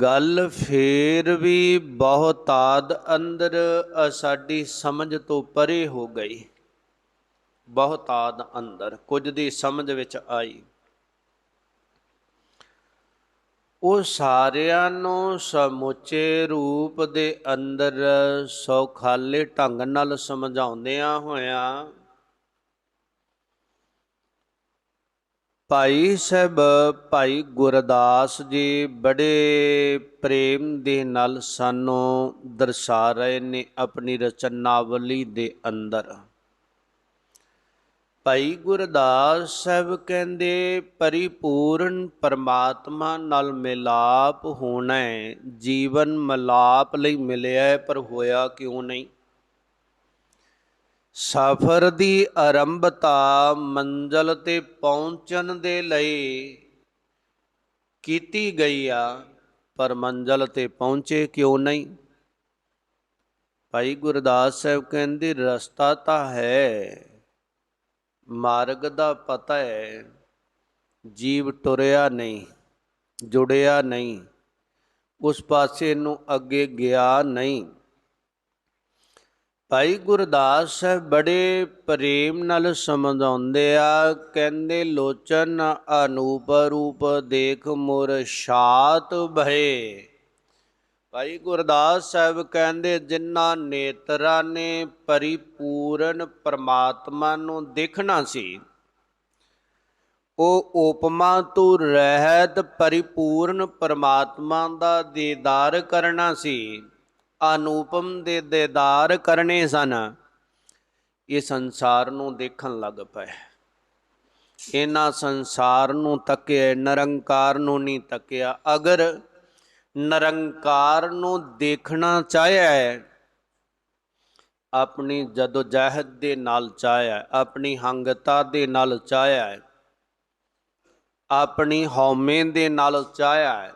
ਗੱਲ ਫੇਰ ਵੀ ਬਹੁਤਾਦ ਅੰਦਰ ਸਾਡੀ ਸਮਝ ਤੋਂ ਪਰੇ ਹੋ ਗਈ। ਬਹੁਤਾਦ ਅੰਦਰ, ਕੁਝ ਦੀ ਸਮਝ ਵਿੱਚ ਆਈ। ਉਹ ਸਾਰਿਆਂ ਨੂੰ ਸਮੁੱਚੇ ਰੂਪ ਦੇ ਅੰਦਰ ਸੌਖਾਲੇ ਢੰਗ ਨਾਲ ਸਮਝਾਉਂਦਿਆਂ ਹੋਇਆਂ ਭਾਈ ਸਾਹਿਬ, ਭਾਈ ਗੁਰਦਾਸ ਜੀ, ਬੜੇ ਪ੍ਰੇਮ ਦੇ ਨਾਲ ਸਾਨੂੰ ਦਰਸਾ ਰਹੇ ਨੇ ਆਪਣੀ ਰਚਨਾਵਲੀ ਦੇ ਅੰਦਰ। ਭਾਈ ਗੁਰਦਾਸ ਸਾਹਿਬ ਕਹਿੰਦੇ, ਪਰਿਪੂਰਨ ਪਰਮਾਤਮਾ ਨਾਲ ਮਿਲਾਪ ਹੋਣਾ ਜੀਵਨ ਮਿਲਾਪ ਲਈ ਮਿਲਿਆ ਪਰ ਹੋਇਆ ਕਿਉਂ ਨਹੀਂ? ਸਫ਼ਰ ਦੀ ਆਰੰਭਤਾ ਮੰਜ਼ਲ ਤੇ ਪਹੁੰਚਣ ਦੇ ਲਈ ਕੀਤੀ ਗਈ ਆ, ਪਰ ਮੰਜ਼ਲ ਤੇ ਪਹੁੰਚੇ ਕਿਉਂ ਨਹੀਂ? ਭਾਈ ਗੁਰਦਾਸ ਸਾਹਿਬ ਕਹਿੰਦੇ, ਰਸਤਾ ਤਾਂ ਹੈ, ਮਾਰਗ ਦਾ ਪਤਾ ਹੈ, ਜੀਵ ਟੁਰਿਆ ਨਹੀਂ, ਜੁੜਿਆ ਨਹੀਂ, ਉਸ ਪਾਸੇ ਨੂੰ ਅੱਗੇ ਗਿਆ ਨਹੀਂ। ਭਾਈ ਗੁਰਦਾਸ ਸਾਹਿਬ ਬੜੇ ਪ੍ਰੇਮ ਨਾਲ ਸਮਝਾਉਂਦੇ ਆ, ਕਹਿੰਦੇ, ਲੋਚਨ ਅਨੂਪ ਰੂਪ ਦੇਖ ਮੁਰ ਸ਼ਾਤ ਭਏ। ਭਾਈ ਗੁਰਦਾਸ ਸਾਹਿਬ ਕਹਿੰਦੇ, ਜਿਨ੍ਹਾਂ ਨੇਤਰਾਂ ਨੇ ਪਰਿਪੂਰਨ ਪਰਮਾਤਮਾ ਨੂੰ ਦੇਖਣਾ ਸੀ, ਉਹ ਉਪਮਾ ਤੋਂ ਰਹਿਤ ਪਰਿਪੂਰਨ ਪਰਮਾਤਮਾ ਦਾ ਦੀਦਾਰ ਕਰਨਾ ਸੀ। ਅਨੂਪਮ ਦੇ ਦੇਦਾਰ ਕਰਨੇ ਸਨ। ਇਹ ਸੰਸਾਰ ਨੂੰ ਦੇਖਣ ਲੱਗ ਪਏ। ਇਹਨਾਂ ਸੰਸਾਰ ਨੂੰ ਤੱਕਿਆ, ਨਿਰੰਕਾਰ ਨੂੰ ਨਹੀਂ ਤੱਕਿਆ। ਅਗਰ ਨਿਰੰਕਾਰ ਨੂੰ ਦੇਖਣਾ ਚਾਹਿਆ ਹੈ, ਆਪਣੀ ਜਦੋਂ ਜਹਿਦ ਦੇ ਨਾਲ ਚਾਹਿਆ, ਆਪਣੀ ਹੰਗਤਾ ਦੇ ਨਾਲ ਚਾਹਿਆ ਆਪਣੀ ਹਉਮੈ ਦੇ ਨਾਲ ਚਾਹਿਆ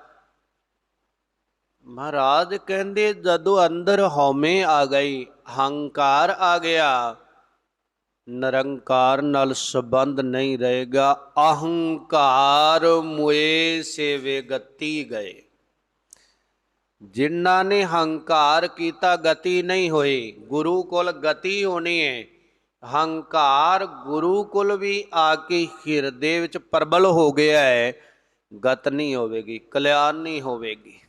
ਮਹਾਰਾਜ ਕਹਿੰਦੇ, ਜਦੋਂ ਅੰਦਰ ਹਉਮੈ ਆ ਗਈ, ਹੰਕਾਰ ਆ ਗਿਆ। ਨਿਰੰਕਾਰ ਨਾਲ ਸੰਬੰਧ ਨਹੀਂ ਰਹੇਗਾ। ਅਹੰਕਾਰ ਮੁਏ ਸੇਵੇ ਗਤੀ ਗਏ। ਜਿਨ੍ਹਾਂ ਨੇ ਹੰਕਾਰ ਕੀਤਾ, ਗਤੀ ਨਹੀਂ ਹੋਈ। ਗੁਰੂ ਕੋਲ ਗਤੀ ਹੋਣੀ ਹੈ ਹੰਕਾਰ ਗੁਰੂ ਕੋਲ ਵੀ ਆ ਕੇ ਹਿਰਦੇ ਵਿੱਚ ਪ੍ਰਬਲ ਹੋ ਗਿਆ ਹੈ ਗਤ ਨਹੀਂ ਹੋਵੇਗੀ, ਕਲਿਆਣ ਨਹੀਂ ਹੋਵੇਗੀ।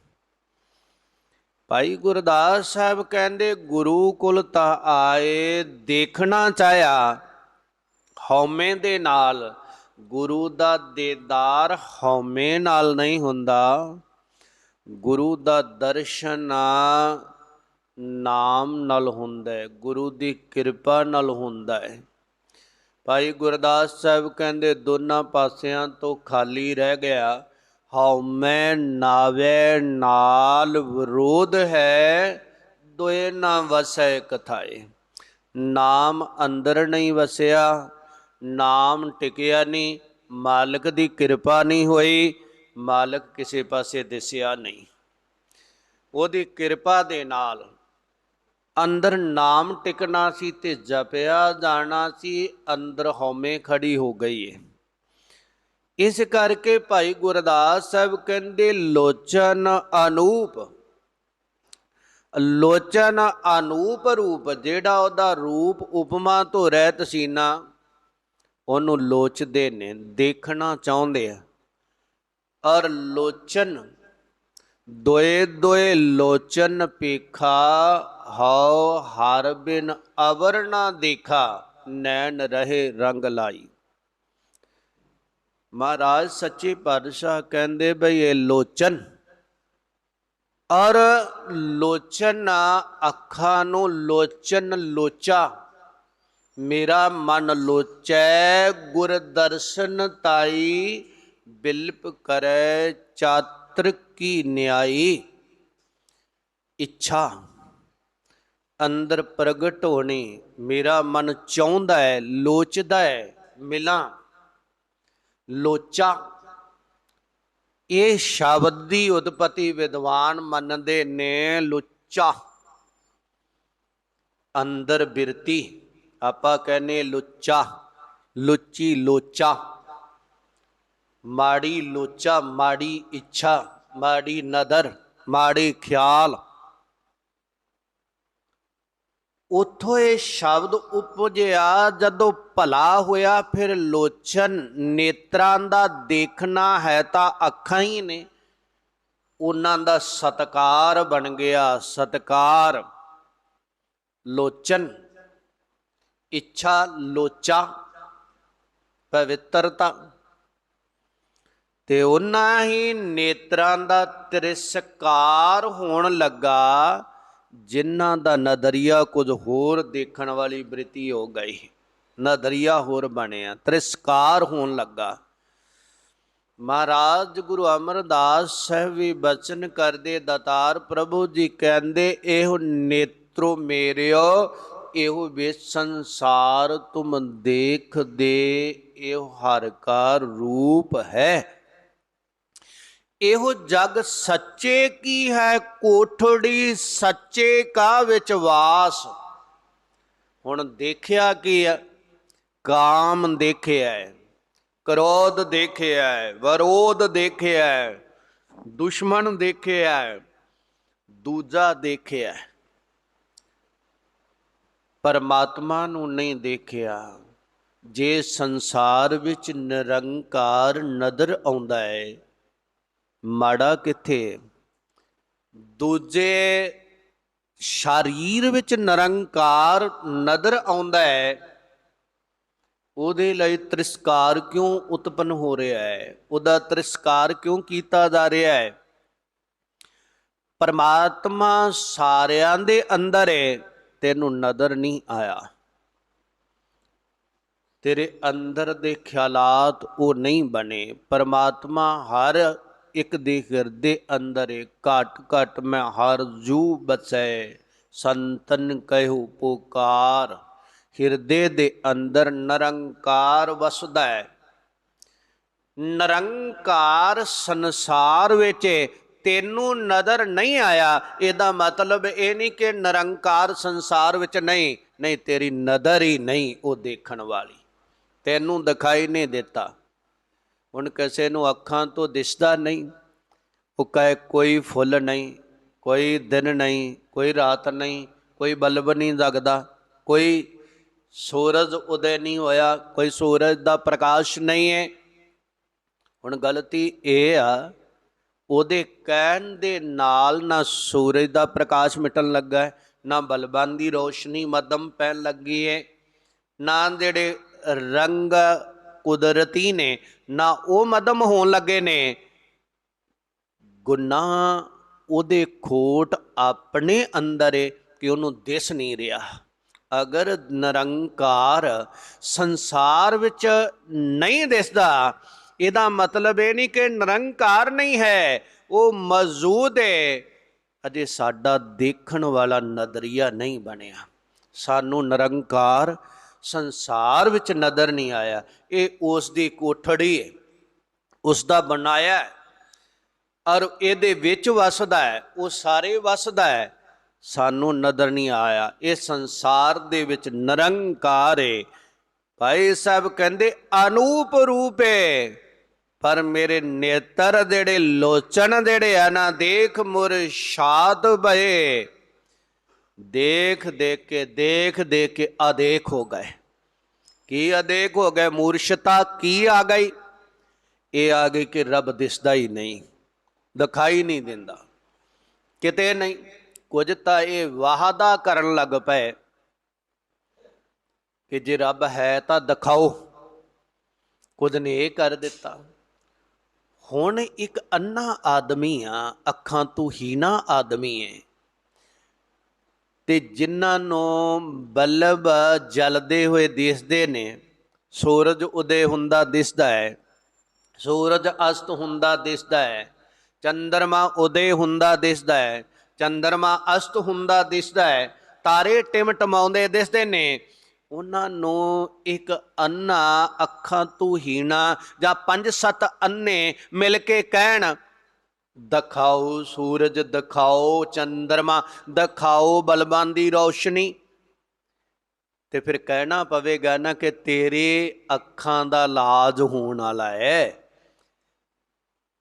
ਭਾਈ ਗੁਰਦਾਸ ਸਾਹਿਬ ਕਹਿੰਦੇ, ਗੁਰੂ ਕੁਲ ਤਾਂ ਆਏ, ਦੇਖਣਾ ਚਾਹਿਆ ਹਉਮੈ ਦੇ ਨਾਲ। ਗੁਰੂ ਦਾ ਦੇਦਾਰ ਹਉਮੈ ਨਾਲ ਨਹੀਂ ਹੁੰਦਾ। ਗੁਰੂ ਦਾ ਦਰਸ਼ਨ ਨਾਮ ਨਾਲ ਹੁੰਦਾ ਹੈ। ਗੁਰੂ ਦੀ ਕਿਰਪਾ ਨਾਲ ਹੁੰਦਾ ਹੈ। ਭਾਈ ਗੁਰਦਾਸ ਸਾਹਿਬ ਕਹਿੰਦੇ, ਦੋਨਾਂ ਪਾਸਿਆਂ ਤੋਂ ਖਾਲੀ ਰਹਿ ਗਿਆ। ਹਉਮੈ ਨਾਵੇ ਨਾਲ ਵਿਰੋਧ ਹੈ ਦੋਏ ਨਾ ਵਸੈ ਕਥਾਏ। ਨਾਮ ਅੰਦਰ ਨਹੀਂ ਵਸਿਆ, ਨਾਮ ਟਿਕਿਆ ਨਹੀਂ, ਮਾਲਕ ਦੀ ਕਿਰਪਾ ਨਹੀਂ ਹੋਈ, ਮਾਲਕ ਕਿਸੇ ਪਾਸੇ ਦਿਸਿਆ ਨਹੀਂ। ਉਹਦੀ ਕਿਰਪਾ ਦੇ ਨਾਲ ਅੰਦਰ ਨਾਮ ਟਿਕਣਾ ਸੀ ਤੇ ਜਪਿਆ ਜਾਣਾ ਸੀ, ਅੰਦਰ ਹਉਮੈ ਖੜੀ ਹੋ ਗਈ ਏ। ਇਸ ਕਰਕੇ ਭਾਈ ਗੁਰਦਾਸ ਸਾਹਿਬ ਕਹਿੰਦੇ ਲੋਚਨ ਅਨੂਪ। ਲੋਚਨ ਅਨੂਪ ਰੂਪ, ਜਿਹੜਾ ਉਹਦਾ ਰੂਪ ਉਪਮਾ ਤੋਂ ਰਹਿਤ ਸੀ ਨਾ ਉਹਨੂੰ ਲੋਚਦੇ ਨੇ, ਦੇਖਣਾ ਚਾਹੁੰਦੇ ਆ। ਔਰ ਲੋਚਨ, ਦੋਏ ਦੋਏ ਲੋਚਨ ਪੇਖਾ, ਹਉ ਹਰ ਬਿਨ ਅਵਰਨਾ ਦੇਖਾ, ਨੈਣ ਰਹੇ ਰੰਗ ਲਾਈ। ਮਹਾਰਾਜ, ਸੱਚੇ ਪਾਤਸ਼ਾਹ ਕਹਿੰਦੇ ਬਈ ਇਹ ਲੋਚਨ। ਔਰ ਲੋਚਨ ਅੱਖਾਂ ਨੂੰ ਲੋਚਨ ਲੋਚਾ। ਮੇਰਾ ਮਨ ਲੋਚੈ ਗੁਰ ਦਰਸ਼ਨ ਤਾਈ ਬਿਲਪ ਕਰੈ ਚਾਤਰ ਕੀ ਨਿਆਈ। ਇੱਛਾ, ਅੰਦਰ ਪ੍ਰਗਟ ਹੋਣੀ, ਮੇਰਾ ਮਨ ਚਾਹੁੰਦਾ ਹੈ, ਲੋਚਦਾ ਹੈ, ਮਿਲਾਂ। ਲੋਚਾ। ਇਹ ਸ਼ਬਦ ਦੀ ਉਤਪਤੀ ਵਿਦਵਾਨ ਮੰਨਦੇ ਨੇ ਲੁੱਚਾ। ਅੰਦਰ ਬਿਰਤੀ, ਆਪਾਂ ਕਹਿੰਨੇ ਲੁੱਚਾ, ਲੁੱਚੀ ਲੋਚਾ। ਮਾੜੀ ਲੋਚਾ, ਮਾੜੀ ਇੱਛਾ, ਮਾੜੀ ਨਦਰ, ਮਾੜੀ ਖਿਆਲ। ਉਥੋਂ ਇਹ ਸ਼ਬਦ ਉਪਜਿਆ, ਜਦੋਂ ਭਲਾ ਹੋਇਆ, ਫਿਰ ਲੋਚਨ ਨੇਤਰਾਂ ਦਾ ਦੇਖਣਾ ਹੈ ਤਾਂ ਅੱਖਾਂ ਹੀ ਨੇ। ਉਹਨਾਂ ਦਾ ਸਤਕਾਰ ਬਣ ਗਿਆ, ਸਤਕਾਰ, ਲੋਚਨ, ਇੱਛਾ, ਲੋਚਾ, ਪਵਿੱਤਰਤਾ। ਤੇ ਉਹਨਾਂ ਹੀ ਨੇਤਰਾਂ ਦਾ ਤਿਰਸਕਾਰ ਹੋਣ ਲੱਗਾ। ਜਿਨ੍ਹਾਂ ਦਾ ਨਜ਼ਰੀਆ ਕੁਝ ਹੋਰ ਦੇਖਣ ਵਾਲੀ ਬ੍ਰਿਤੀ ਹੋ ਗਈ। ਨਜ਼ਰੀਆ ਹੋਰ ਬਣਿਆ, ਤ੍ਰਿਸ਼ਕਾਰ ਹੋਣ ਲੱਗਾ। ਮਹਾਰਾਜ ਗੁਰੂ ਅਮਰਦਾਸ ਸਾਹਿਬ ਵੀ ਬਚਨ ਕਰਦੇ, ਦਾਤਾਰ ਪ੍ਰਭੂ ਜੀ ਕਹਿੰਦੇ, ਇਹੋ ਨੇਤਰੋ ਮੇਰਿਓ, ਇਹੋ ਵੇ ਸੰਸਾਰ ਤੁਮ ਦੇਖਦੇ ਇਹੋ ਹਰ ਕਾ ਰੂਪ ਹੈ। ਇਹੋ ਜਗ ਸੱਚੇ ਕੀ ਹੈ? ਕੋਠੜੀ ਸੱਚੇ ਕਾ ਵਿੱਚ ਵਾਸ? ਹੁਣ ਦੇਖਿਆ ਕੀ ਹੈ? ਕਾਮ ਦੇਖਿਆ ਹੈ, ਕ੍ਰੋਧ ਦੇਖਿਆ ਹੈ, ਵਿਰੋਧ ਦੇਖਿਆ ਹੈ, ਦੁਸ਼ਮਣ ਦੇਖਿਆ ਹੈ, ਦੂਜਾ ਦੇਖਿਆ ਹੈ। ਪਰਮਾਤਮਾ ਨੂੰ ਨਹੀਂ ਦੇਖਿਆ, ਜੇ ਸੰਸਾਰ ਵਿੱਚ ਨਿਰੰਕਾਰ ਨਦਰ ਆਉਂਦਾ ਹੈ ਮਾੜਾ ਕਿੱਥੇ? ਦੂਜੇ ਸਰੀਰ ਵਿੱਚ ਨਿਰੰਕਾਰ ਨਦਰ ਆਉਂਦਾ ਹੈ, ਉਹਦੇ ਲਈ ਤ੍ਰਿਸਕਾਰ ਕਿਉਂ ਉਤਪਨ ਹੋ ਰਿਹਾ ਹੈ? ਉਹਦਾ ਤ੍ਰਿਸਕਾਰ ਕਿਉਂ ਕੀਤਾ ਜਾ ਰਿਹਾ ਹੈ? ਪਰਮਾਤਮਾ ਸਾਰਿਆਂ ਦੇ ਅੰਦਰ ਹੈ, ਤੈਨੂੰ ਨਜ਼ਰ ਨਹੀਂ ਆਇਆ। ਤੇਰੇ ਅੰਦਰ ਦੇ ਖਿਆਲਾਤ ਉਹ ਨਹੀਂ ਬਣੇ। ਪਰਮਾਤਮਾ ਹਰ ਇੱਕ ਦੇ ਹਿਰਦੇ ਅੰਦਰ ਏ ਘਟ ਘਟ ਮੈਂ ਹਰ ਜੂ ਬਸੈ, ਸੰਤਨ ਕਹਿਉ ਪੁਕਾਰ। ਹਿਰਦੇ ਦੇ ਅੰਦਰ ਨਿਰੰਕਾਰ ਵਸਦਾ ਹੈ। ਨਿਰੰਕਾਰ ਸੰਸਾਰ ਵਿੱਚ ਤੈਨੂੰ ਨਜ਼ਰ ਨਹੀਂ ਆਇਆ, ਇਹਦਾ ਮਤਲਬ ਇਹ ਨਹੀਂ ਕਿ ਨਿਰੰਕਾਰ ਸੰਸਾਰ ਵਿੱਚ ਨਹੀਂ ਨਹੀਂ ਤੇਰੀ ਨਜ਼ਰ ਹੀ ਨਹੀਂ ਉਹ ਦੇਖਣ ਵਾਲੀ। ਤੈਨੂੰ ਦਿਖਾਈ ਨਹੀਂ ਦਿੱਤਾ। ਹੁਣ ਕਿਸੇ ਨੂੰ ਅੱਖਾਂ ਤੋਂ ਦਿਸਦਾ ਨਹੀਂ ਉਹ ਕਹੇ ਕੋਈ ਫੁੱਲ ਨਹੀਂ ਕੋਈ ਦਿਨ ਨਹੀਂ ਕੋਈ ਰਾਤ ਨਹੀਂ ਕੋਈ ਬਲਬ ਨਹੀਂ ਜਗਦਾ ਕੋਈ ਸੂਰਜ ਉਦੇ ਨਹੀਂ ਹੋਇਆ ਕੋਈ ਸੂਰਜ ਦਾ ਪ੍ਰਕਾਸ਼ ਨਹੀਂ ਹੈ। ਹੁਣ ਗਲਤੀ ਇਹ ਆ ਉਹਦੇ ਕਹਿਣ ਦੇ ਨਾਲ ਨਾ ਸੂਰਜ ਦਾ ਪ੍ਰਕਾਸ਼ ਮਿਟਣ ਲੱਗਾ ਹੈ, ਨਾ ਬਲਬਾਂ ਦੀ ਰੋਸ਼ਨੀ ਮਦਮ ਪੈਣ ਲੱਗੀ ਹੈ ਨਾ ਜਿਹੜੇ ਰੰਗ ਕੁਦਰਤੀ ਨੇ, ਨਾ ਉਹ ਮਦਮ ਹੋਣ ਲੱਗੇ ਨੇ। ਗੁਨਾਹ ਉਹਦੇ ਖੋਟ ਆਪਣੇ ਅੰਦਰ ਏ ਕਿ ਉਹਨੂੰ ਦਿਸ ਨਹੀਂ ਰਿਹਾ। ਅਗਰ ਨਿਰੰਕਾਰ ਸੰਸਾਰ ਵਿੱਚ ਨਹੀਂ ਦਿਸਦਾ, ਇਹਦਾ ਮਤਲਬ ਇਹ ਨਹੀਂ ਕਿ ਨਿਰੰਕਾਰ ਨਹੀਂ ਹੈ, ਉਹ ਮੌਜੂਦ ਹੈ ਅਜੇ ਸਾਡਾ ਦੇਖਣ ਵਾਲਾ ਨਜ਼ਰੀਆ ਨਹੀਂ ਬਣਿਆ। ਸਾਨੂੰ ਨਿਰੰਕਾਰ ਸੰਸਾਰ ਵਿੱਚ ਨਜ਼ਰ ਨਹੀਂ ਆਇਆ, ਇਹ ਉਸ ਦੀ ਕੋਠੜੀ ਹੈ ਉਸ ਦਾ ਬਣਾਇਆ ਹੈ। ਔਰ ਇਹਦੇ ਵਿੱਚ ਵਸਦਾ ਹੈ, ਉਹ ਸਾਰੇ ਵਸਦਾ ਹੈ, ਸਾਨੂੰ ਨਜ਼ਰ ਨਹੀਂ ਆਇਆ। ਇਹ ਸੰਸਾਰ ਦੇ ਵਿੱਚ ਨਿਰੰਕਾਰ ਹੈ ਭਾਈ ਸਾਹਿਬ ਕਹਿੰਦੇ, ਅਨੂਪ ਰੂਪ ਹੈ ਪਰ ਮੇਰੇ ਨੇਤਰ ਜਿਹੜੇ ਲੋਚਨ ਜਿਹੜੇ ਆ ਨਾ, ਦੇਖ ਮੁਰਸ਼ਾਦ ਭਏ। ਦੇਖ ਦੇਖ ਕੇ ਦੇਖ ਦੇਖ ਕੇ ਅਦੇਖ ਹੋ ਗਏ। ਕੀ ਅਦੇਖ ਹੋ ਗਏ ਮੂਰਸ਼ਤਾ ਕੀ ਆ ਗਈ? ਇਹ ਆ ਗਈ ਕਿ ਰੱਬ ਦਿਸਦਾ ਹੀ ਨਹੀਂ, ਦਿਖਾਈ ਨਹੀਂ ਦਿੰਦਾ। ਕਿਤੇ ਨਹੀਂ, ਕੁਝ ਤਾਂ ਇਹ ਵਾਹਦਾ ਕਰਨ ਲੱਗ ਪਏ ਕਿ ਜੇ ਰੱਬ ਹੈ ਤਾਂ ਦਿਖਾਓ। ਕੁਝ ਨੇ ਇਹ ਕਰ ਦਿੱਤਾ, ਹੁਣ ਇੱਕ ਅੰਨਾ ਆਦਮੀ ਆ, ਅੱਖਾਂ ਤੋਂ ਹੀਣਾ ਆਦਮੀ ਏ। ਤੇ ਜਿਨ੍ਹਾਂ ਨੂੰ ਬਲਬ ਜਲਦੇ ਹੋਏ ਦਿਸਦੇ ਨੇ, ਸੂਰਜ ਉਦੇ ਹੁੰਦਾ ਦਿਸਦਾ ਹੈ, ਸੂਰਜ ਅਸਤ ਹੁੰਦਾ ਦਿਸਦਾ ਹੈ, ਚੰਦਰਮਾ ਉਦੇ ਹੁੰਦਾ ਦਿਸਦਾ ਹੈ, ਚੰਦਰਮਾ ਅਸਤ ਹੁੰਦਾ ਦਿਸਦਾ ਹੈ, ਤਾਰੇ ਟਿਮਟਮਾਉਂਦੇ ਦਿਸਦੇ ਨੇ, ਉਹਨਾਂ ਨੂੰ ਇੱਕ ਅੰਨਾ ਅੱਖਾਂ ਤੋਂ ਹੀਣਾ ਜਾਂ ਪੰਜ ਸੱਤ ਅੰਨੇ ਮਿਲ ਕੇ ਕਹਿਣ ਦਿਖਾਓ ਸੂਰਜ, ਦਿਖਾਓ ਚੰਦਰਮਾ, ਦਿਖਾਓ ਬਲਬਾਂ ਦੀ ਰੌਸ਼ਨੀ। ਤੇ ਫਿਰ ਕਹਿਣਾ ਪਵੇਗਾ ਨਾ ਕਿ ਤੇਰੇ ਅੱਖਾਂ ਦਾ ਇਲਾਜ ਹੋਣ ਵਾਲਾ ਹੈ।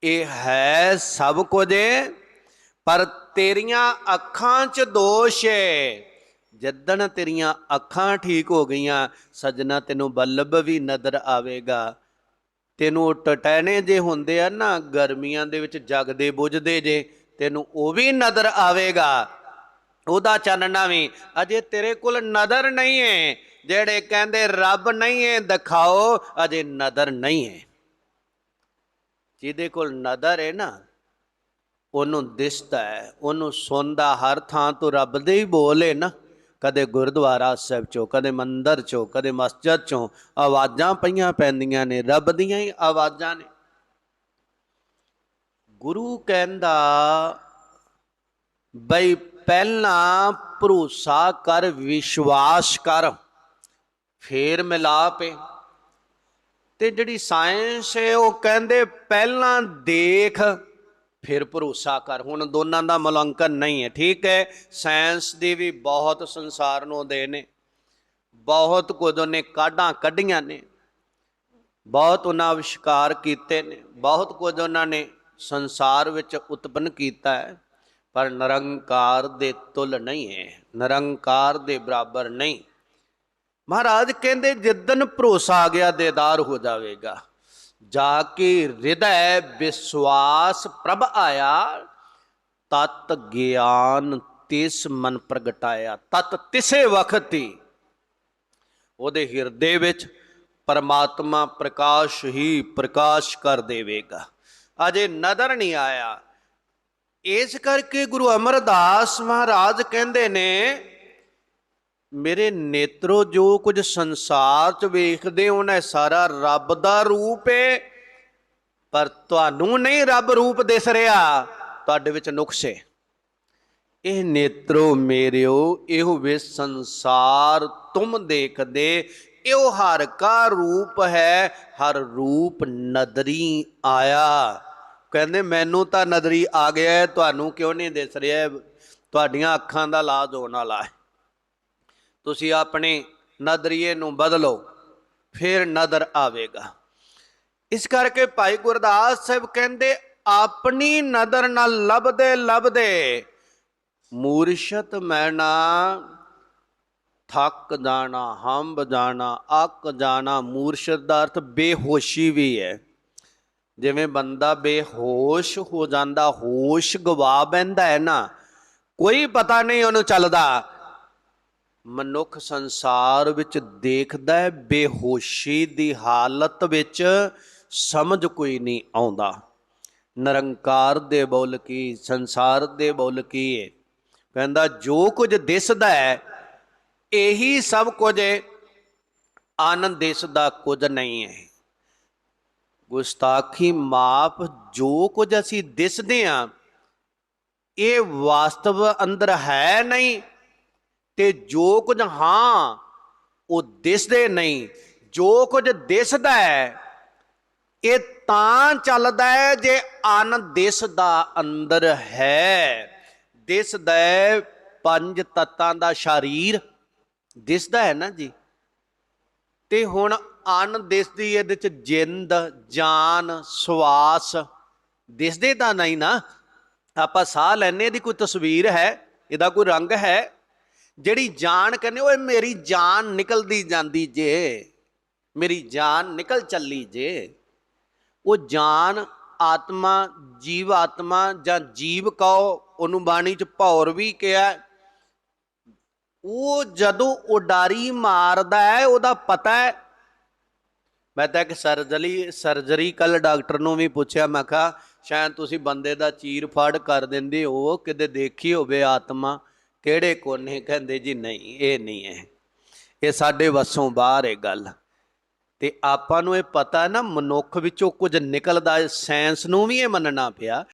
ਇਹ ਹੈ ਸਭ ਕੁਝ, ਪਰ ਤੇਰੀਆਂ ਅੱਖਾਂ 'ਚ ਦੋਸ਼ ਏ ਜਦਣ ਤੇਰੀਆਂ ਅੱਖਾਂ ਠੀਕ ਹੋ ਗਈਆਂ, ਸਜਣਾ ਤੈਨੂੰ ਬਲਬ ਵੀ ਨਜ਼ਰ ਆਵੇਗਾ। ਤੈਨੂੰ ਉਹ ਟਟੈਨੇ ਜੇ ਹੁੰਦੇ ਆ ਨਾ, ਗਰਮੀਆਂ ਦੇ ਵਿੱਚ ਜਗਦੇ ਬੁਝਦੇ ਜੇ, ਤੈਨੂੰ ਉਹ ਵੀ ਨਜ਼ਰ ਆਵੇਗਾ। ਉਹਦਾ ਚਾਨਣਾ ਵੀ, ਅਜੇ ਤੇਰੇ ਕੋਲ ਨਜ਼ਰ ਨਹੀਂ ਹੈ ਜਿਹੜੇ ਕਹਿੰਦੇ ਰੱਬ ਨਹੀਂ ਹੈ ਦਿਖਾਓ, ਅਜੇ ਨਜ਼ਰ ਨਹੀਂ ਹੈ ਜਿਹਦੇ ਕੋਲ ਨਜ਼ਰ ਹੈ ਨਾ, ਉਹਨੂੰ ਦਿਸਦਾ ਹੈ ਉਹਨੂੰ ਸੁਣਦਾ ਹਰ ਥਾਂ ਤੋਂ ਰੱਬ ਦੇ ਹੀ ਬੋਲ ਹੈ ਨਾ। ਕਦੇ ਗੁਰਦੁਆਰਾ ਸਾਹਿਬ ਚੋਂ, ਕਦੇ ਮੰਦਰ ਚੋਂ, ਕਦੇ ਮਸਜਿਦ ਚੋਂ ਆਵਾਜ਼ਾਂ ਪਈਆਂ ਪੈਂਦੀਆਂ ਨੇ, ਰੱਬ ਦੀਆਂ ਹੀ ਆਵਾਜ਼ਾਂ ਨੇ। ਗੁਰੂ ਕਹਿੰਦਾ, ਬਈ ਪਹਿਲਾਂ ਭਰੋਸਾ ਕਰ, ਵਿਸ਼ਵਾਸ ਕਰ, ਫੇਰ ਮਿਲਾਪ ਏ। ਤੇ ਜਿਹੜੀ ਸਾਇੰਸ ਹੈ ਉਹ ਕਹਿੰਦੇ, ਪਹਿਲਾਂ ਦੇਖ ਫਿਰ ਭਰੋਸਾ ਕਰ ਹੁਣ ਦੋਨਾਂ ਦਾ ਮੁਲਾਂਕਣ ਨਹੀਂ ਹੈ ਠੀਕ ਹੈ ਸਾਇੰਸ ਦੀ ਵੀ ਬਹੁਤ ਸੰਸਾਰ ਨੂੰ ਦੇ ਨੇ ਬਹੁਤ ਕੁਝ ਉਹਨੇ ਕਾਢਾਂ ਕੱਢੀਆਂ ਨੇ ਬਹੁਤ ਉਹਨਾਂ ਅਵਿਸ਼ਕਾਰ ਕੀਤੇ ਨੇ ਬਹੁਤ ਕੁਝ ਉਹਨਾਂ ਨੇ ਸੰਸਾਰ ਵਿੱਚ ਉਤਪਨ ਕੀਤਾ ਹੈ ਪਰ ਨਿਰੰਕਾਰ ਦੇ ਤੁਲ ਨਹੀਂ ਹੈ ਨਿਰੰਕਾਰ ਦੇ ਬਰਾਬਰ ਨਹੀਂ ਮਹਾਰਾਜ ਕਹਿੰਦੇ ਜਿੱਦਨ ਭਰੋਸਾ ਆ ਗਿਆ ਦੇਦਾਰ ਹੋ ਜਾਵੇਗਾ ਜਾ ਕੇ ਹਿਰਦੈ ਵਿਸ਼ਵਾਸ ਪ੍ਰਭ ਆਇਆ, ਤਤ ਗਿਆਨ ਤਿਸ ਮਨ ਪ੍ਰਗਟਾਇਆ। ਤਤ ਤਿਸੇ ਵਕਤ ਹੀ ਉਹਦੇ ਹਿਰਦੇ ਵਿੱਚ ਪਰਮਾਤਮਾ ਪ੍ਰਕਾਸ਼ ਹੀ ਪ੍ਰਕਾਸ਼ ਕਰ ਦੇਵੇਗਾ। ਅਜੇ ਨਦਰ ਨਹੀਂ ਆਇਆ। ਇਸ ਕਰਕੇ ਗੁਰੂ ਅਮਰਦਾਸ ਮਹਾਰਾਜ ਕਹਿੰਦੇ ਨੇ ਮੇਰੇ ਨੇਤਰੋ ਜੋ ਕੁਝ ਸੰਸਾਰ 'ਚ ਵੇਖਦੇ ਹੋ ਨਾ ਸਾਰਾ ਰੱਬ ਦਾ ਰੂਪ ਏ। ਪਰ ਤੁਹਾਨੂੰ ਨਹੀਂ ਰੱਬ ਰੂਪ ਦਿਸ ਰਿਹਾ। ਤੁਹਾਡੇ ਵਿੱਚ ਨੁਕਸ ਏ। ਇਹ ਨੇਤਰੋ ਮੇਰਿਓ ਇਹੋ ਵੇ ਸੰਸਾਰ ਤੁਮ ਦੇਖਦੇ। ਇਹੋ ਹਰ ਕਾ ਰੂਪ ਹੈ ਹਰ ਰੂਪ ਨਦਰੀ ਆਇਆ। ਕਹਿੰਦੇ ਮੈਨੂੰ ਤਾਂ ਨਦਰੀ ਆ ਗਿਆ ਹੈ, ਤੁਹਾਨੂੰ ਕਿਉਂ ਨਹੀਂ ਦਿਸ ਰਿਹਾ ਤੁਹਾਡੀਆਂ ਅੱਖਾਂ ਦਾ ਇਲਾਜ ਹੋਣ ਵਾਲਾ ਹੈ ਤੁਸੀਂ ਆਪਣੇ ਨਜ਼ਰੀਏ ਨੂੰ ਬਦਲੋ, ਫਿਰ ਨਜ਼ਰ ਆਵੇਗਾ। ਇਸ ਕਰਕੇ ਭਾਈ ਗੁਰਦਾਸ ਸਾਹਿਬ ਕਹਿੰਦੇ, ਆਪਣੀ ਨਜ਼ਰ ਨਾਲ ਲੱਭਦੇ ਲੱਭਦੇ, ਮੂਰਸ਼ਤ ਮੈਨਾ ਥੱਕ ਜਾਣਾ, ਹੰਬ ਜਾਣਾ, ਅੱਕ ਜਾਣਾ, ਮੂਰਸ਼ਤ ਦਾ ਅਰਥ ਬੇਹੋਸ਼ੀ ਵੀ ਹੈ। ਜਿਵੇਂ ਬੰਦਾ ਬੇਹੋਸ਼ ਹੋ ਜਾਂਦਾ, ਹੋਸ਼ ਗਵਾ ਬੈਂਦਾ ਹੈ ਨਾ, ਕੋਈ ਪਤਾ ਨਹੀਂ ਉਹਨੂੰ ਚੱਲਦਾ। ਮਨੁੱਖ ਸੰਸਾਰ ਵਿੱਚ ਦੇਖਦਾ ਹੈ, ਬੇਹੋਸ਼ੀ ਦੀ ਹਾਲਤ ਵਿੱਚ ਸਮਝ ਕੋਈ ਨਹੀਂ ਆਉਂਦਾ। ਨਿਰੰਕਾਰ ਦੇ ਬੋਲ ਕੀ, ਸੰਸਾਰ ਦੇ ਬੋਲ ਕੀ ਹੈ ਕਹਿੰਦਾ, ਜੋ ਕੁਝ ਦਿਸਦਾ ਹੈ, ਇਹੀ ਸਭ ਕੁਝ ਹੈ ਆਨੰਦ ਦਿਸਦਾ ਕੁਝ ਨਹੀਂ ਹੈ ਗੁਸਤਾਖੀ ਮਾਪ ਜੋ ਕੁਝ ਅਸੀਂ ਦਿਸਦੇ ਹਾਂ ਇਹ ਵਾਸਤਵ ਅੰਦਰ ਹੈ ਨਹੀਂ। ਤੇ ਜੋ ਕੁਝ ਹਾਂ, ਉਹ ਦਿਸਦੇ ਨਹੀਂ। ਜੋ ਕੁਝ ਦਿਸਦਾ ਹੈ, ਇਹ ਤਾਂ ਚੱਲਦਾ ਹੈ ਜੇ ਅਨ ਦਿਸਦਾ ਅੰਦਰ ਹੈ। ਦਿਸਦਾ ਪੰਜ ਤੱਤਾਂ ਦਾ ਸ਼ਰੀਰ। ਦਿਸਦਾ ਹੈ ਨਾ ਜੀ? ਤੇ ਹੁਣ ਅਨ ਦਿਸਦੀ ਇਹਦੇ ਚ ਜਿੰਦ, ਜਾਨ, ਸਵਾਸ। ਦਿਸਦੇ ਤਾਂ ਨਹੀਂ ਨਾ। ਆਪਾਂ ਸਾਹ ਲੈਨੇ ਦੀ ਕੋਈ ਤਸਵੀਰ ਹੈ, ਇਹਦਾ ਕੋਈ ਰੰਗ ਹੈ। ਜਿਹੜੀ ਜਾਨ ਕਹਿੰਦੇ ਓਏ ਮੇਰੀ ਜਾਨ ਨਿਕਲਦੀ ਜਾਂਦੀ ਜੇ। ਮੇਰੀ ਜਾਨ ਨਿਕਲ ਚੱਲੀ ਜੇ। ਉਹ ਜਾਨ ਆਤਮਾ, ਜੀਵ ਆਤਮਾ ਜਾਂ ਜੀਵ ਕਹੋ ਉਹਨੂੰ ਬਾਣੀ ਚ ਭੌਰ ਵੀ ਕਿਹਾ ਉਹ ਜਦੋਂ ਉਡਾਰੀ ਮਾਰਦਾ ਹੈ, ਉਹਦਾ ਪਤਾ ਹੈ। ਮੈਂ ਤਾਂ ਇੱਕ ਸਰਜਰੀ ਸਰਜਰੀ ਕੱਲ ਡਾਕਟਰ ਨੂੰ ਵੀ ਪੁੱਛਿਆ, ਮੈਂ ਕਿਹਾ, ਸ਼ਾਇਦ ਤੁਸੀਂ ਬੰਦੇ ਦਾ ਚੀਰ ਫਾੜ ਕਰ ਦਿੰਦੇ ਹੋ, ਕਿਤੇ ਦੇਖੀ ਹੋਵੇ ਆਤਮਾ। ਕਿਹੜੇ ਕੋਨੇ ਕਹਿੰਦੇ ਜੀ ਨਹੀਂ, ਇਹ ਨਹੀਂ ਹੈ। ਇਹ ਸਾਡੇ ਵੱਸੋਂ ਬਾਹਰ ਹੈ ਗੱਲ। ਤੇ ਆਪਾਂ ਨੂੰ ਇਹ ਪਤਾ ਨਾ, ਮਨੁੱਖ ਵਿੱਚੋਂ ਕੁਝ ਨਿਕਲਦਾ ਹੈ, ਸਾਇੰਸ ਨੂੰ ਵੀ ਇਹ ਮੰਨਣਾ ਪਿਆ।